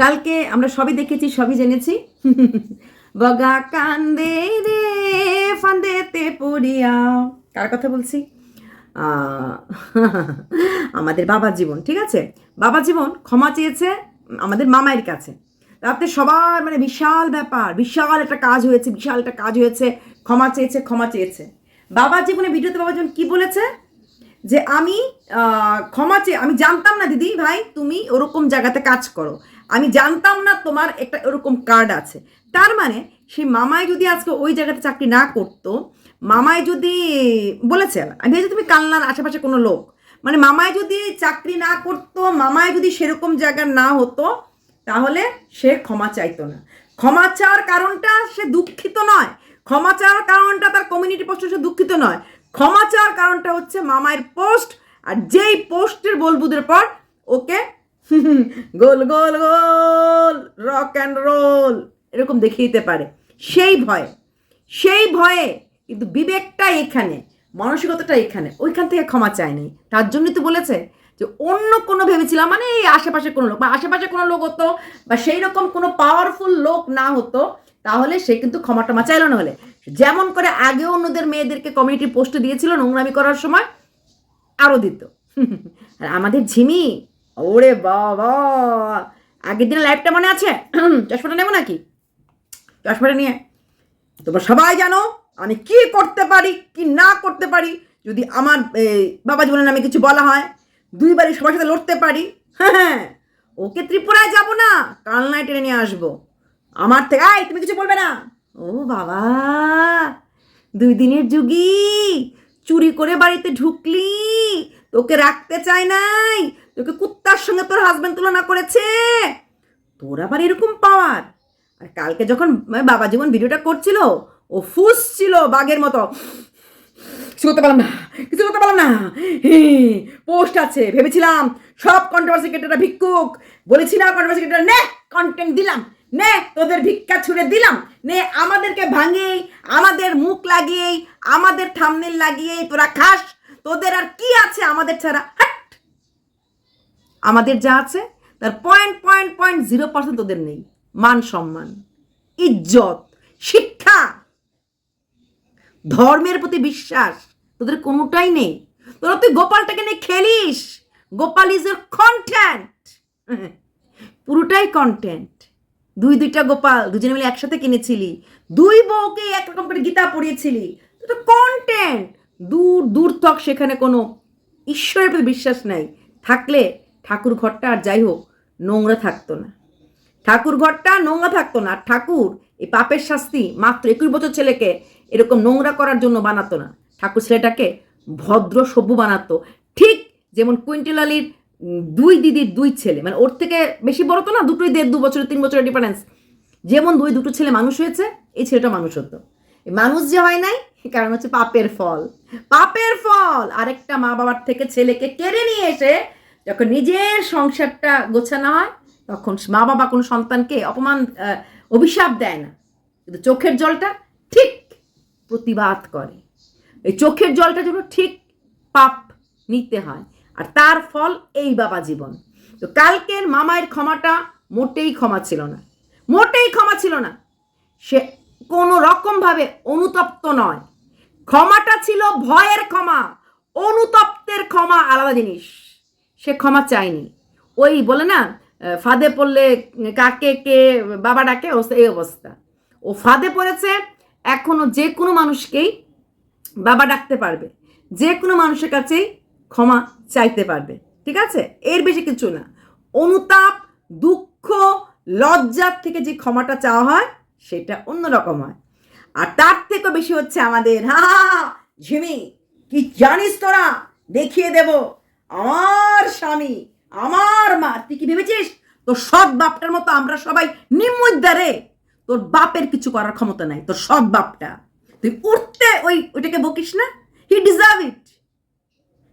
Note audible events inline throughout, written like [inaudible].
কালকে আমরা সবই দেখেছি, সবই জেনেছি। বগা কান্দে রে, ফান্দেতে পড়িয়া। কার কথা বলছি? আমাদের বাবা জীবন, ঠিক আছে? বাবা জীবন ক্ষমা চেয়েছে আমাদের মামায়ের কাছে। তাতে সবার মানে বিশাল ব্যাপার, বিশাল একটা কাজ হয়েছে, বিশাল একটা কাজ হয়েছে। ক্ষমা চেয়েছে ক্ষমা চেয়েছে। বাবা জীবনে ভিডিওতে বাবা জীবন কি বলেছে? যে আমি ক্ষমা চেয়ে, আমি জানতাম না দিদি ভাই তুমি ওরকম জায়গাতে কাজ করো। আমি জানতাম না তোমার একটা ওরকম কার্ড আছে। তার মানে সেই মামাই যদি আজকে ওই জায়গাতে চাকরি না করতো, মামাই যদি, বলেছে আমি ভেবেছি তুমি কালনার আশেপাশে কোনো লোক। মানে মামাই যদি চাকরি না করতো, মামাই যদি সেরকম জায়গার না হতো, তাহলে সে ক্ষমা চাইতো না। ক্ষমা চাওয়ার কারণটা সে দুঃখিত নয়। ক্ষমা চাওয়ার কারণটা তার কমিউনিটি পোস্টে সে দুঃখিত নয়। ক্ষমা চাওয়ার কারণটা হচ্ছে মামায়ের পোস্ট, আর যেই পোস্টের বলবুদের পর ওকে [laughs] গোল গোল গোল রক অ্যান্ড রোল এরকম দেখিয়ে দিতে পারে। সেই ভয়ে সেই ভয়ে কিন্তু বিবেকটা এখানে, মানসিকতাটা এখানে, ওইখান থেকে ক্ষমা চায় চায়নি। তার জন্যই তো বলেছে যে অন্য কোনো ভেবেছিলাম মানে এই আশেপাশে কোনো লোক, বা আশেপাশে কোনো লোক হতো, বা সেই রকম কোনো পাওয়ারফুল লোক না হতো, তাহলে সে কিন্তু ক্ষমা টমা চাইল না হলে। যেমন করে আগে অন্যদের মেয়েদেরকে কমিউনিটি পোস্টে দিয়েছিল নোংরামি করার সময় আরও দিত। আর আমাদের ঝিমি, ওরে বাবা। আগের দিনের লাইফটা মনে আছে? চশমাটা নেব নাকি? চশমাটা নিয়ে। তোমরা সবাই জানো আমি কি করতে পারি, কি না করতে পারি, যদি আমার বাবা জীবনের নামে কিছু বলা হয়, দুইবারই সবার সাথে লড়তে পারি। হ্যাঁ হ্যাঁ। ওকে ত্রিপুরায় যাব না, কালনায় টেনে নিয়ে আসব। আমার থেকে আয় তুমি কিছু বলবে না? ও বাবা, দুই দিনের যুগি, চুরি করে বাড়িতে ঢুকলি, তোকে রাখতে চায় নাই, তোকে কুত্তার সঙ্গে তোর হাজবেন্ড তুলনা করেছে, তোর আবার এরকম পাওয়ার আর কালকে যখন মানে বাবা জীবন ভিডিওটা করছিল, ও ফুস ছিল বাঘের মতো। কিছু করতে পারলাম না, কিছু করতে পারলাম না। পোস্ট আছে, ভেবেছিলাম সব কন্ট্রোভার্সি ক্রিয়েটাররা ভিক্ষুক বলেছি না কন্ট্রোভার্সি ক্রিয়েটার নে কন্টেন্ট দিলাম। নে, তোদের ভিক্ষা ছুড়ে দিলাম। নে, আমাদেরকে ভাঙিয়েই, আমাদের মুখ লাগিয়েই, আমাদের থামনেল লাগিয়েই তোরা খাস। তোদের আর কি আছে আমাদের ছাড়া? হাট! আমাদের যা আছে, তার point point point zero percent তোদের নেই। মান সম্মান, ইজ্জত, শিক্ষা, ধর্মের প্রতি বিশ্বাস, তোদের কোনোটাই নেই। তোরা তুই গোপালটাকে নিয়ে খেলিস। গোপাল ইজ এর কন্টেন্ট পুরোটাই কন্টেন্ট দুই দুইটা গোপাল দুজনে মিলে একসাথে কিনেছিলি। দুই বউকে একরকম করে গীতা পড়িয়েছিলি। কন্টেন্ট দূর দূর তক সেখানে কোনো ঈশ্বরের প্রতি বিশ্বাস নাই। থাকলে ঠাকুর ঘরটা আর যাই হোক নোংরা থাকতো না। ঠাকুর ঘরটা নোংরা থাকতো না। ঠাকুর এই পাপের শাস্তি মাত্র একুশ বছর ছেলেকে এরকম নোংরা করার জন্য বানাতো না। ঠাকুর ছেলেটাকে ভদ্র সভ্য বানাতো। ঠিক যেমন কুইন্টেল আলীর উম, দুই দিদির দুই ছেলে। মানে ওর থেকে বেশি বড় তো না, দুটোই দেড় দু বছরের, তিন বছরের ডিফারেন্স যেমন দুই, দুটো ছেলে মানুষ হয়েছে, এই ছেলেটা মানুষ হতো মানুষ যে হয় নাই কারণ হচ্ছে পাপের ফল। পাপের ফল! আরেকটা মা বাবার থেকে ছেলেকে কেড়ে নিয়ে এসে যখন নিজের সংসারটা গোছানো হয়, তখন মা বাবা কোনো সন্তানকে অপমান অভিশাপ দেয় না। কিন্তু চোখের জলটা ঠিক প্রতিবাদ করে। এই চোখের জলটা যেন ঠিক পাপ নিতে হয়। আর তার ফল এই বাবা জীবন। তো কালকের মামায়ের ক্ষমাটা মোটেই ক্ষমা ছিল না। মোটেই ক্ষমা ছিল না। সে কোনো রকমভাবে অনুতপ্ত নয়। ক্ষমাটা ছিল ভয়ের ক্ষমা, অনুতপ্তের ক্ষমা আলাদা জিনিস। সে ক্ষমা চায়নি। ওই বলে না ফাঁদে পড়লে কাকে কে বাবা ডাকে এই অবস্থা। ও ফাঁদে পড়েছে, এখনও যে কোনো মানুষকেই বাবা ডাকতে পারবে। যে কোনো মানুষের কাছেই ক্ষমা চাইতে পারবে, ঠিক আছে? এর বেশি কিছু না। অনুতাপ, দুঃখ লজ্জার থেকে যে ক্ষমাটা চাওয়া হয়, সেটা অন্যরকম হয়। আর তার থেকেও বেশি হচ্ছে আমাদের, হা ঝিমি, কি জানিস তোরা? দেখিয়ে দেব। আমার স্বামী, আমার মা, তুই কি ভেবেছিস? তোর সৎ বাপটার মতো আমরা সবাই নিম্মুদ্দারে তোর বাপের কিছু করার ক্ষমতা নাই, তোর সৎ বাপটা। তুই উঠতে ওই, ওইটাকে বকিস না। হি ডিজার্ভ ইট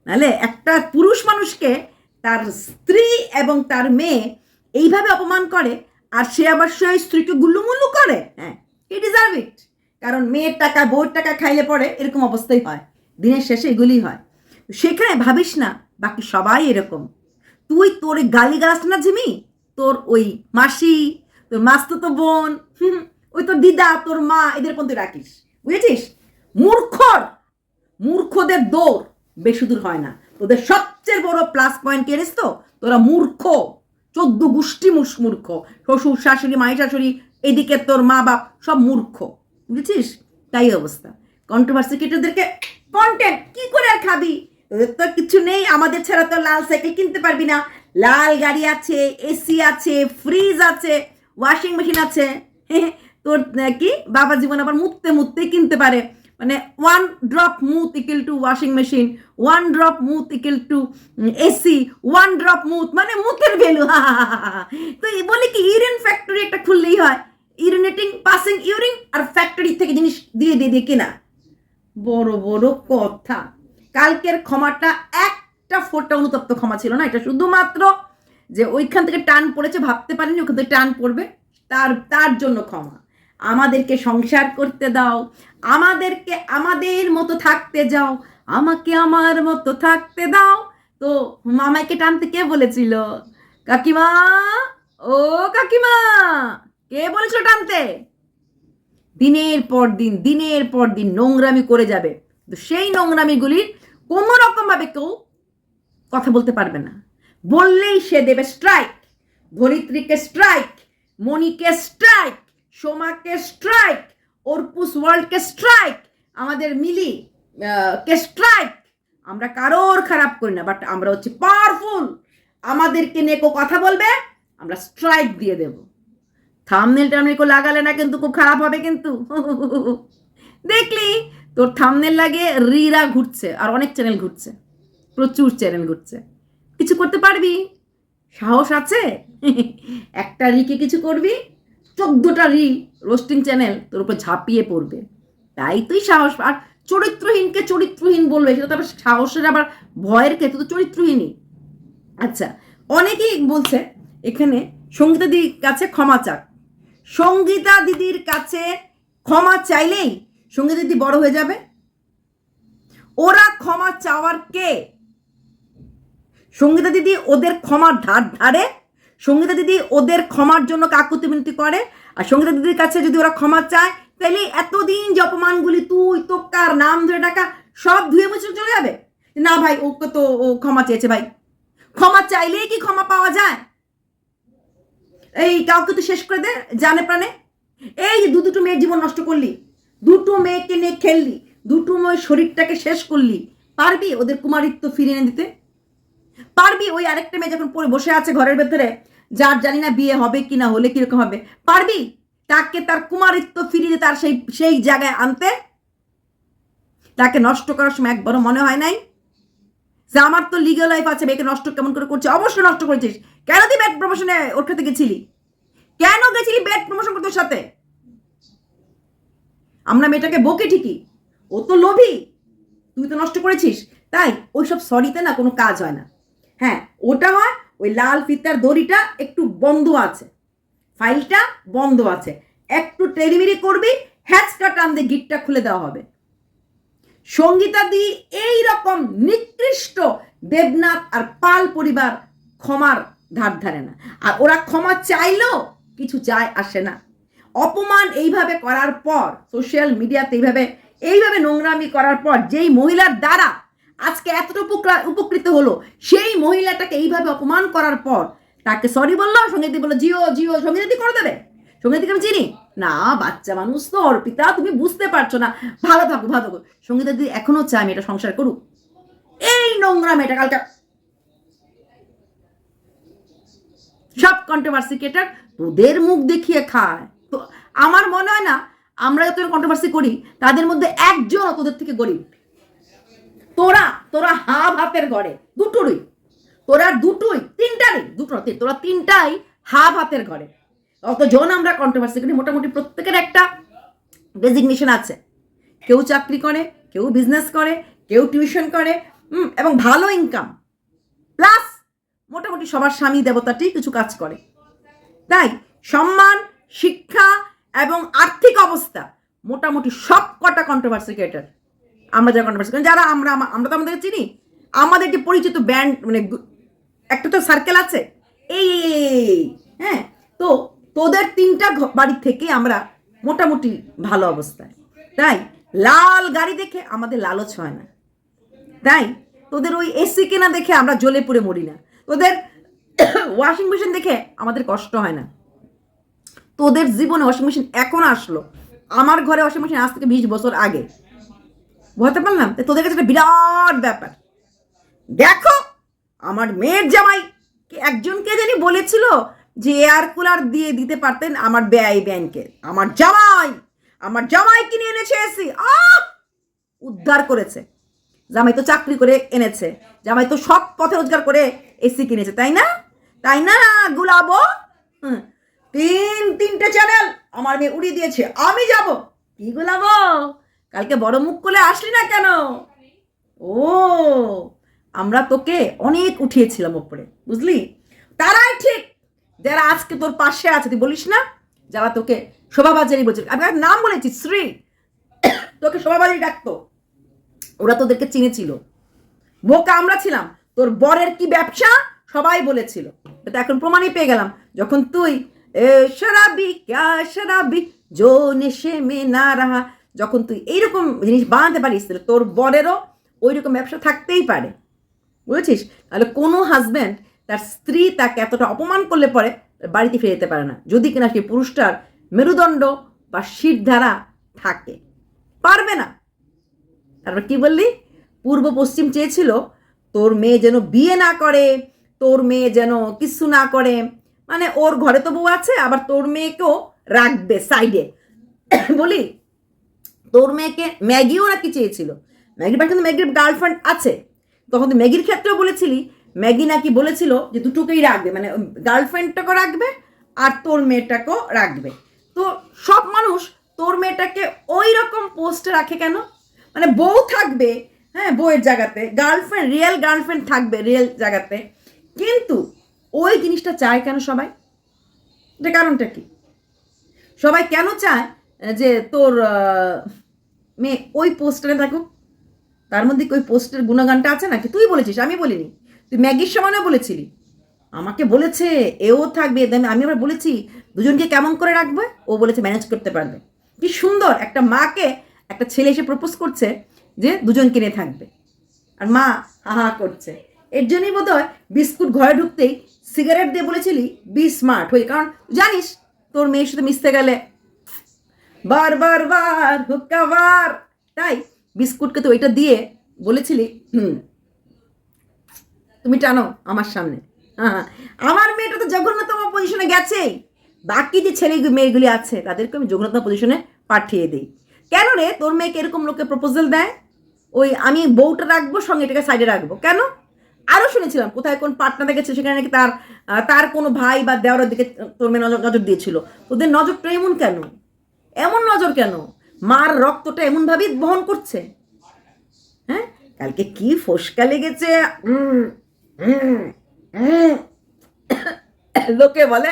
নাহলে একটা পুরুষ মানুষকে তার স্ত্রী এবং তার মেয়ে এইভাবে অপমান করে আর সে আবার সেই স্ত্রীকে গুল্লুমুল্লু করে? হ্যাঁ হি ডিজার্ভ ইট কারণ মেয়ের টাকা বউয়ের টাকা খাইলে পরে এরকম অবস্থাই হয়। দিনের শেষে এগুলি হয়। সেখানে ভাবিস না বাকি সবাই এরকম। তুই তোর গালি গাছ না ঝিমি? তোর ওই মাসি তোর মাস্তুতো বোন হুম, ওই তোর দিদা তোর মা এদের পর্যন্ত রাখিস। বুঝেছিস? মূর্খর! মূর্খদের দৌড়। বেশি দূর হয় না। তোদের সবচেয়ে বড় প্লাস পয়েন্ট কে জানিস তো তোরা মূর্খ, চোদ্দ গোষ্ঠী মূর্খ, শ্বশুর, শাশুড়ি, মাই শাশুড়ি, এদিকে তোর মা বাপ সব মূর্খ, বুঝেছিস? তাই অবস্থা। কন্ট্রোভার্সি ক্রিয়েটরদেরকে কন্টেন্ট কি করে আর খাবি? তোদের তো কিছু নেই, আমাদের ছাড়া তো লাল সাইকেল কিনতে পারবি না। লাল গাড়ি আছে এসি আছে ফ্রিজ আছে ওয়াশিং মেশিন আছে। [laughs] তোর কি? বাবা জীবন আবার মুততে মুততে কিনতে পারে। মানে one drop মুথ equal to washing machine one drop মুথ equal to AC one drop মুথ মানে মুথের ভ্যালু [laughs] তো বলে কি ইউরিন ফ্যাক্টরি একটা খুললেই হয়? ইউরিনেটিং পাসিং ইউরিন আর ফ্যাক্টরি থেকে জিনিস দিয়ে দিয়ে দিয়ে কেনা। বড় বড় কথা। কালকের ক্ষমাটা একটা ফোটা অনুতপ্ত ক্ষমা ছিল না, এটা শুধুমাত্র যে ওইখান থেকে টান পড়েছে, ভাবতে পারিনি ওখান থেকে টান পড়বে, তার তার জন্য ক্ষমা। আমাদেরকে সংসার করতে দাও, আমাদেরকে আমাদের মতো থাকতে যাও, আমাকে আমার মতো থাকতে দাও। তো মামাইকে টানতে কে বলেছিল? কাকিমা? ও কাকিমা, কে বলেছিল টানতে? দিনের পর দিন, দিনের পর দিন নোংরামি করে যাবে। তো সেই নোংরামিগুলির কোনো রকমভাবে কেউ কথা বলতে পারবে না। বললেই সে দেবে স্ট্রাইক ধরিত্রীকে স্ট্রাইক মণিকে স্ট্রাইক সোমাকে স্ট্রাইক অর্পুস ওয়ার্ল্ডকে স্ট্রাইক আমাদের মিলি কে স্ট্রাইক আমরা কারোর খারাপ করি না বাট আমরা হচ্ছে পাওয়ারফুল আমাদেরকে নিয়ে কেউ কথা বলবে, আমরা স্ট্রাইক দিয়ে দেব। থামনেলটা টামনেল কেউ লাগালে না কিন্তু খুব খারাপ হবে কিন্তু। [laughs] দেখলি, তোর থামনেল লাগে রিরা ঘুরছে, আর অনেক চ্যানেল ঘুরছে, প্রচুর চ্যানেল ঘুরছে। কিছু করতে পারবি? সাহস আছে? [laughs] একটা রিকে কিছু করবি? চোদ্দটা রি রোস্টিং চ্যানেল তোর উপর ঝাঁপিয়ে পড়বে। তাই তুই সাহস, আর চরিত্রহীনকে চরিত্রহীন বলবে, সেটা তো আবার সাহসের আবার ভয়ের ক্ষেত্রে তো চরিত্রহীনই। আচ্ছা অনেকেই বলছে এখানে সঙ্গীতা দিদির কাছে ক্ষমা চাক। সঙ্গীতা দিদির কাছে ক্ষমা চাইলেই সঙ্গীতা দিদি বড় হয়ে যাবে। ওরা ক্ষমা চাওয়ার কে? সঙ্গীতা দিদি ওদের ক্ষমার ধার ধারে সঙ্গীতা দিদি ওদের ক্ষমার জন্য কাকুতি মিনতি করে, আর সঙ্গীতা দিদির কাছে যদি ওরা ক্ষমা চায় তাহলে এতদিন যে অপমানগুলি তুই, তোকার, নাম ধরে ডাকা, সব ধুয়ে মুছে চলে যাবে। না ভাই, ওকে তো ও ক্ষমা চেয়েছে ভাই। ক্ষমা চাইলেই কি ক্ষমা পাওয়া যায়? এই কাউকে তো শেষ করে দে, জানে প্রাণে। এই যে দু দুটো মেয়ের জীবন নষ্ট করলি, দুটো মেয়েকে নিয়ে খেললি, দুটো মেয়ের শরীরটাকে শেষ করলি। পারবি ওদের কুমারিত্ব ফিরিয়ে এনে দিতে? পারবি ওই আরেকটা মেয়ে যখন পড়ে বসে আছে ঘরের ভেতরে, যার জানি না বিয়ে হবে কি না হলে কীরকম হবে। পারবি? তাকে তার কুমারিত্ব ফিরিয়ে তার সেই সেই জায়গায় আনতে? তাকে নষ্ট করার সময় একবারও মনে হয় নাই? যে আমার তো লিগাল লাইফ আছে, মেয়েকে নষ্ট কেমন করে করছে? অবশ্যই নষ্ট করেছিস। কেন তুই ব্যাট প্রমোশনে ওর সাথে গেছিলি? কেন গেছিলি ব্যাট প্রমোশন করতে সাথে? আমরা মেয়েটাকে বকে ঠিকই, ও তো লোভী। তুই তো নষ্ট করেছিস। তাই ওইসব সরিতে না কোনো কাজ হয় না। হ্যাঁ ওটা হয় ওই লাল ফিতার দড়িটা একটু বন্ধ আছে। ফাইলটা বন্ধ আছে। একটু টেরিমিরি করবি হ্যাচকা টান দিয়ে গিটটা খুলে দেওয়া হবে। সঙ্গীতা দি এই রকম নিকৃষ্ট দেবনাথ আর পাল পরিবার ক্ষমার ধার ধারে না। আর ওরা ক্ষমা চাইলেও কিছু চায় আসে না। অপমান এইভাবে করার পর সোশ্যাল মিডিয়াতে এইভাবে এইভাবে নোংরামি করার পর, যেই মহিলার দ্বারা আজকে এতটা উপকৃ- উপকৃত হলো, সেই মহিলাটাকে এইভাবে অপমান করার পর তাকে সরি বলল, সঙ্গীতি বলল, জিও জিও, সঙ্গীতি করে দেবে? সঙ্গীতিকে আমি চিনি। না, বাচ্চা মানুষ তো অর্পিতা, তুমি বুঝতে পারছ না। ভালো থাকো ভালো থাকো। সঙ্গীতা দিদি এখনও চাই আমি এটা সংসার করুক। এই নোংরা মেয়েটা কালকে সব কন্ট্রোভার্সি ক্রিয়েটার তোদের মুখ দেখিয়ে খায়। তো আমার মনে হয় না আমরা যত কন্ট্রোভার্সি করি। তাদের মধ্যে একজন তোদের থেকে গরিব। তোরা তোরা হা ভাতের ঘরে, দুটোরই। তোরা দুটোই, তিনটারই, দুটো তোরা তিনটাই হা ভাতের ঘরে। অতজন আমরা কন্ট্রোভার্সি করি, মোটামুটি প্রত্যেকের একটা ডেজিগনেশন আছে। কেউ চাকরি করে, কেউ বিজনেস করে, কেউ টিউশন করে এবং ভালো ইনকাম প্লাস মোটামুটি সবার স্বামী দেবতাটি কিছু কাজ করে। তাই সম্মান, শিক্ষা এবং আর্থিক অবস্থা মোটামুটি সব কটা কন্ট্রোভার্সি ক্রিয়েটার আমরা যারা কন্ট্রোভার্সি কারণ যারা আমরা আমরা তো আমাদের চিনি। আমাদের যে পরিচিত ব্যান্ড মানে একটা তো সার্কেল আছে। এই হ্যাঁ? তো তোদের তিনটা বাড়ির থেকে আমরা মোটামুটি ভালো অবস্থায়। তাই? লাল গাড়ি দেখে আমাদের লালচ হয় না। তাই? তোদের ওই এসি কেনা দেখে আমরা জ্বলে পুড়ে মরি না। তোদের [coughs] ওয়াশিং মেশিন দেখে আমাদের কষ্ট হয় না। তোদের জীবনে ওয়াশিং মেশিন এখন আসলো। আমার ঘরে ওয়াশিং মেশিন আজ থেকে বিশ বছর আগে। বুঝতে পারলাম? তোদের কাছে একটা বিরাট ব্যাপার। দেখো, আমার মেয়ের জামাই একজনকে জানি বলেছিল যে এয়ার কুলার দিয়ে দিতে পারতেন আমার ব্যয় ব্যাংকে আমার জামাই আমার জামাই কিনে এনেছে এসি উদ্ধার করেছে। জামাই তো চাকরি করে এনেছে। জামাই তো সব পথে রোজগার করে এসি কিনেছে, তাই না? তাই না, গুলাবো? তিন, তিনটে চ্যানেল আমার মেয়ে উড়িয়ে দিয়েছে। আমি যাব। কি গুলাবো? কালকে বড় মুখ করে আসলি না কেন? ও, আমরা তোকে অনেক উঠিয়েছিলাম ওপরে, বুঝলি? তারাই ঠিক। যারা আজকে তোর পাশে আছে, তুই বলিস না? যারা তোকে শোভাবাজারি বলছে, আমি নাম বলেছি, শ্রী। তোকে শোভাবাজারি ডাকতো। ওরা তোদেরকে চিনেছিল। বোকা আমরা ছিলাম। তোর বরের কি ব্যবসা? সবাই বলেছিল। এটা এখন প্রমাণই পেয়ে গেলাম। যখন তুই, এ শরাবি, ক্যা শরাবি? জো নেশে মে না রাহা। যখন তুই এইরকম জিনিস বানাতে পারিস, তাহলে তোর বরেরও ওই রকম ব্যবসা থাকতেই পারে। বুঝেছিস? তাহলে কোনো হাজব্যান্ড তার স্ত্রী তাকে এতটা অপমান করলে পরে বাড়িতে ফিরে যেতে পারে না। যদি কিনা সেই পুরুষটার মেরুদণ্ড বা শিরধারা থাকে। পারবে না। তারপর কি বললি? পূর্ব পশ্চিম চেয়েছিল, তোর মেয়ে যেন বিয়ে না করে, তোর মেয়ে যেন কিছু না করে। মানে ওর ঘরে তো বউ আছে, আবার তোর মেয়েকেও রাখবে সাইডে বলি তোর মেয়েকে ম্যাগিও নাকি চেয়েছিল? ম্যাগির পাশে কিন্তু ম্যাগির গার্লফ্রেন্ড আছে। তখন তুই ম্যাগির ক্ষেত্রেও বলেছিলি, ম্যাগি নাকি বলেছিল যে দুটোকেই রাখবে মানে গার্লফ্রেন্ডটাকেও রাখবে আর তোর মেয়েটাকেও রাখবে। তো সব মানুষ তোর মেয়েটাকে ওই রকম পোস্টে রাখে কেন? মানে বউ থাকবে হ্যাঁ বউয়ের জায়গাতে গার্লফ্রেন্ড রিয়েল গার্লফ্রেন্ড থাকবে রিয়েল জায়গাতে, কিন্তু ওই জিনিসটা চায় কেন সবাই? এটা কারণটা কি? সবাই কেন চায়? যে তোর মেয়ে ওই পোস্টারে থাকুক, তার মধ্যে কি ওই পোস্টের গুণগানটা আছে নাকি? তুই বলেছিস, আমি বলিনি। তুই ম্যাগির সময়ও বলেছিলি। আমাকে বলেছে, এও থাকবে আমি আবার বলেছি, দুজনকে কেমন করে রাখবে? ও বলেছে ম্যানেজ করতে পারবে। কি সুন্দর, একটা মাকে একটা ছেলে এসে প্রপোজ করছে যে দুজনকে নিয়ে থাকবে। আর মা, হা হা, করছে। এর জন্যই বোধ হয় বিস্কুট ঘরে ঢুকতেই সিগারেট দিয়ে বলেছিলি বি স্মার্ট হয়ে, কারণ জানিস, তোর মেয়ের সাথে মিশতে গেলে বার বার বার, হুক্কা, বার। তাই বিস্কুটকে তো ওইটা দিয়ে বলেছিলি, হুম, তুমি টানো আমার সামনে। হ্যাঁ আমার মেয়েটা তো জঘন্যতম পজিশনে গেছেই। বাকি যে ছেলে মেয়েগুলি আছে, তাদেরকে আমি জঘন্যতম পজিশনে পাঠিয়ে দিই। কেন রে? তোর মেয়েকে এরকম লোকে প্রপোজাল দেয়? ওই আমি বউটা রাখব, সঙ্গে এটাকে সাইডে রাখব। কেন? আরও শুনেছিলাম, কোথায় কোন পাটনা দেখেছে, সেখানে নাকি তার তার কোনো ভাই বা দেওয়ার দিকে তোর মেয়ে নজর নজর দিয়েছিল। তোদের নজরটা এমন কেন? এমন নজর কেন? মার রক্তটা এমনভাবেই বহন করছে। হ্যাঁ? কালকে কি ফসকা লেগেছে। লোকে বলে,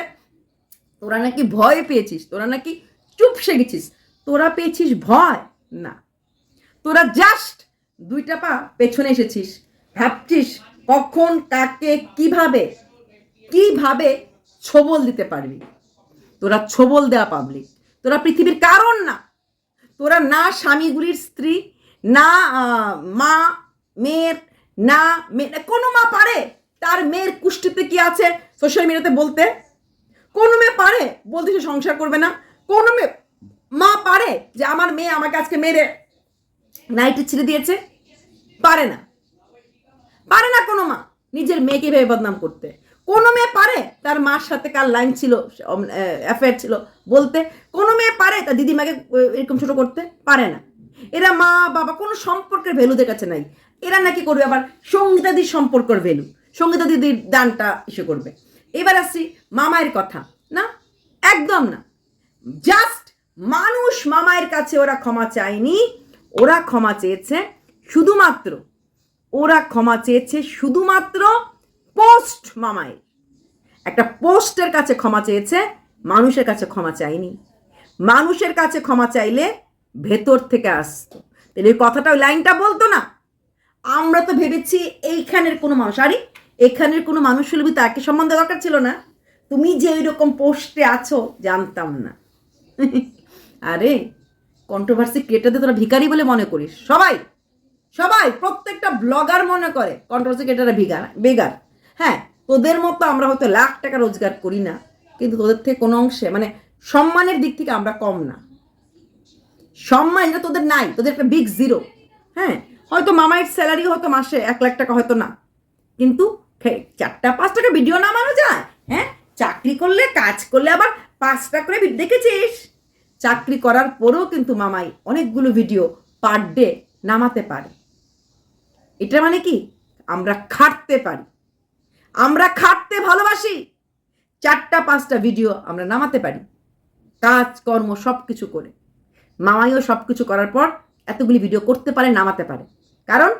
তোরা নাকি ভয় পেয়েছিস? তোরা নাকি চুপসে গেছিস তোরা পেয়েছিস ভয়? না। তোরা জাস্ট দুইটা পা পেছনে এসেছিস। ভাবছিস কখন, কাকে, কীভাবে কীভাবে ছবল দিতে পারবি? তোরা ছবল দেওয়া পাবলিক তোরা পৃথিবীর কারণ না। তোরা না স্বামীগুলির স্ত্রী, না মা, মেয়ের, না, মেয়ে কোনো মা পারে। তার মেয়ের কুষ্টিতে কি আছে সোশ্যাল মিডিয়াতে বলতে? কোনো মেয়ে পারে বলতে সে সংসার করবে না। কোনো মেয়ে, মা পারে যে আমার মেয়ে আমাকে আজকে মেরে নাইটে ছেড়ে দিয়েছে। পারে না। পারে না কোনো মা নিজের মেয়েকে ভেবে বদনাম করতে। কোনো মেয়ে পারে? তার মার সাথে কার লাইন ছিল? অ্যাফেয়ার ছিল? বলতে, কোনো মেয়ে পারে? তার দিদিমাকে এরকম ছোটো করতে পারে না। এরা মা, বাবা, কোনো সম্পর্কের ভ্যালুদের কাছে নাই। এরা নাকি করবে আবার সঙ্গীতাদির সম্পর্কের ভ্যালু সঙ্গীতা দিদির দানটা ইসে করবে। এবার আসছি মামায়ের কথা। না? একদম না। জাস্ট মানুষ মামায়ের কাছে ওরা ক্ষমা চায়নি। ওরা ক্ষমা চেয়েছে শুধুমাত্র। ওরা ক্ষমা চেয়েছে শুধুমাত্র পোস্ট মামায়ের একটা পোস্টের কাছে ক্ষমা চেয়েছে, মানুষের কাছে ক্ষমা চাইনি। মানুষের কাছে ক্ষমা চাইলে ভেতর থেকে আসতো। তাহলে ওই কথাটা, ওই লাইনটা বলতো না? আমরা তো ভেবেছি এইখানের কোনো মানুষ। আরে, এখানের কোনো মানুষ হলে তাকে দেওয়া দরকার ছিল না? তুমি যে ওই রকম পোস্টে আছো, জানতাম না। আরে কন্ট্রোভার্সি ক্রিয়েটারদের তোরা ভিখারি বলে মনে করিস। সবাই সবাই, প্রত্যেকটা ব্লগার মনে করে কন্ট্রোভার্সি ক্রিয়েটাররা ভিগার বেগার। হ্যাঁ তোদের মতো আমরা হয়তো লাখ টাকা রোজগার করি না, কিন্তু তোদের থেকে কোনো অংশে মানে সম্মানের দিক থেকে আমরা কম না। সম্মান এটা তোদের নাই, তোদের একটা বিগ জিরো হ্যাঁ হয়তো মামাইয়ের স্যালারি হয়তো মাসে এক লাখ টাকা হয়তো না, কিন্তু চারটা পাঁচ টাকা ভিডিও নামানো যায়। হ্যাঁ চাকরি করলে, কাজ করলে আবার পাঁচটা করে দেখেছিস? চাকরি করার পরেও কিন্তু মামাই অনেকগুলো ভিডিও পার ডে নামাতে পারে। এটা মানে কি? আমরা খাটতে পারি। আমরা খাটতে ভালোবাসি। চারটা, পাঁচটা ভিডিও আমরা নামাতে পারি। কাজ, কর্ম সব কিছু করে। মামাইও সব কিছু করার পর এতগুলি ভিডিও করতে পারে, নামাতে পারে। কারণ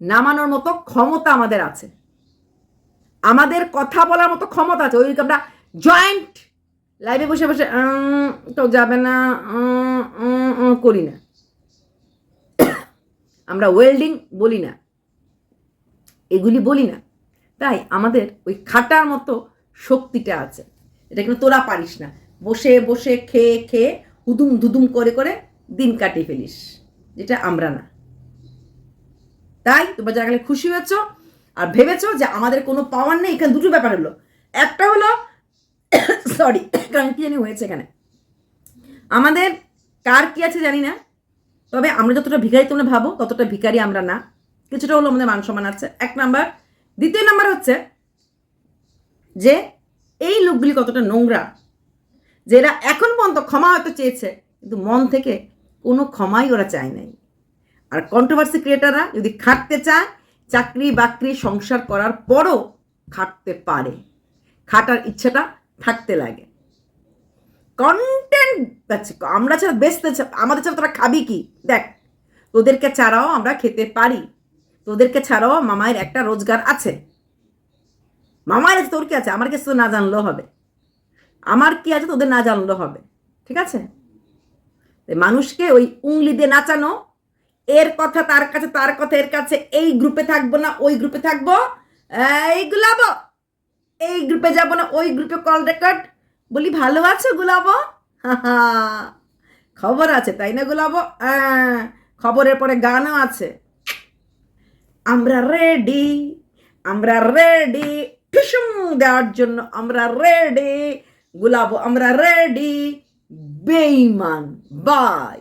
নামানোর মতো ক্ষমতা আমাদের আছে। আমাদের কথা বলার মতো ক্ষমতা আছে। ওই আমরা জয়েন্ট লাইভে বসে বসে তো যাবে না করি না। [coughs] আমরা ওয়েল্ডিং বলি না। এগুলি বলি না। তাই আমাদের ওই খাটার মতো শক্তিটা আছে। এটা কিন্তু তোরা পারিস না। বসে বসে, খেয়ে খেয়ে হুদুম ধুদুম করে করে দিন কাটিয়ে ফেলিস। যেটা আমরা না। তাই তোমরা যারা খুশি হয়েছ আর ভেবেছো যে আমাদের কোনো পাওয়ার নেই, এখানে দুটো ব্যাপার হলো। একটা হলো সরি কারণ কি জানি হয়েছে এখানে। আমাদের কার কি আছে জানি না, তবে আমরা যতটা ভিখারি তোমরা ভাবো, ততটা ভিখারি আমরা না। কিছুটা হলো আমাদের মান সম্মান আছে। এক নাম্বার দ্বিতীয় নাম্বার হচ্ছে যে এই লোকগুলি কতটা নোংরা, যে এরা এখন পর্যন্ত ক্ষমা হয়তো চেয়েছে, কিন্তু মন থেকে কোনো ক্ষমাই ওরা চায় নাই। আর কন্ট্রোভার্সি ক্রিয়েটাররা যদি খাটতে চায়, চাকরি বাকরি সংসার করার পরও খাটতে পারে। খাটার ইচ্ছাটা থাকতে লাগে। কন্টেন্ট আছে আমরা ছাড়া বেচতে আমাদের ছাড়া তোরা খাবি কি? দেখ, তোদেরকে ছাড়াও আমরা খেতে পারি। তোদেরকে ছাড়াও মামায়ের একটা রোজগার আছে। মামায়ের আছে, তোর কি আছে? আমার কাছে তো না জানলেও হবে। আমার কি আছে তোদের না জানলেও হবে। ঠিক আছে? মানুষকে ওই উংলি দিয়ে নাচানো, এর কথা, তার কাছে, তার কথা, এর কাছে, এই গ্রুপে থাকব না, ওই গ্রুপে থাকব, এই গুলাবো। এই গ্রুপে যাব না, ওই গ্রুপে কল রেকর্ড। বলি, ভালো আছো গুলাবো? [laughs] খবর আছে, তাই না গুলাবো? খবরের পরে গানও আছে। আমরা রেডি আমরা রেডি ফিসুম দেওয়ার জন্য আমরা রেডি গুলাবো আমরা রেডি বেইমান বাই